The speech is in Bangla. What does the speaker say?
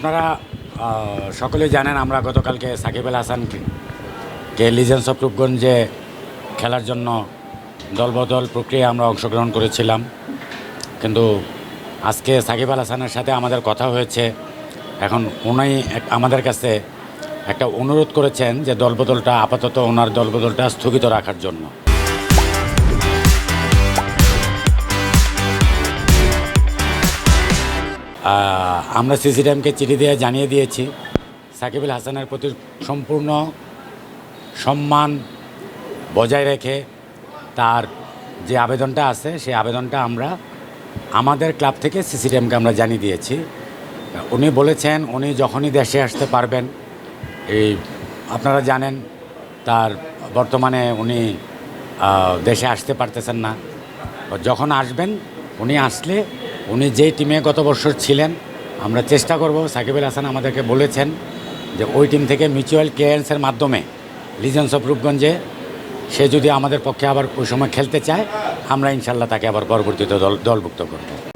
আপনারা সকলে জানেন আমরা গতকালকে সাকিব আল হাসানকে, কে লিজেন্স অফ রূপগঞ্জে খেলার জন্য দলবদল প্রক্রিয়া আমরা অংশগ্রহণ করেছিলাম। কিন্তু আজকে সাকিব আল হাসানের সাথে আমাদের কথা হয়েছে। এখন উনি আমাদের কাছে একটা অনুরোধ করেছেন যে দলবদলটা, আপাতত ওনার দলবদলটা স্থগিত রাখার জন্য। আমরা সিসিটিএমকে চিঠি দিয়ে জানিয়ে দিয়েছি। সাকিব আল হাসানের প্রতি সম্পূর্ণ সম্মান বজায় রেখে তার যে আবেদনটা আছে, সেই আবেদনটা আমরা আমাদের ক্লাব থেকে সিসিটিএমকে আমরা জানিয়ে দিয়েছি। উনি বলেছেন, উনি যখনই দেশে আসতে পারবেন, এই আপনারা জানেন, তার বর্তমানে উনি দেশে আসতে পারতেছেন না। যখন আসবেন, উনি আসলে উনি যেই টিমে গত বছর ছিলেন, আমরা চেষ্টা করব, সাকিব আল হাসান আমাদেরকে বলেছেন যে ওই টিম থেকে মিউচুয়াল ক্লিয়ারেন্সের মাধ্যমে লিজেন্স অফ রূপগঞ্জে সে যদি আমাদের পক্ষে আবার ওই সময় খেলতে চায়, আমরা ইনশাল্লাহ তাকে আবার পরবর্তীতে দল, দলভুক্ত করব।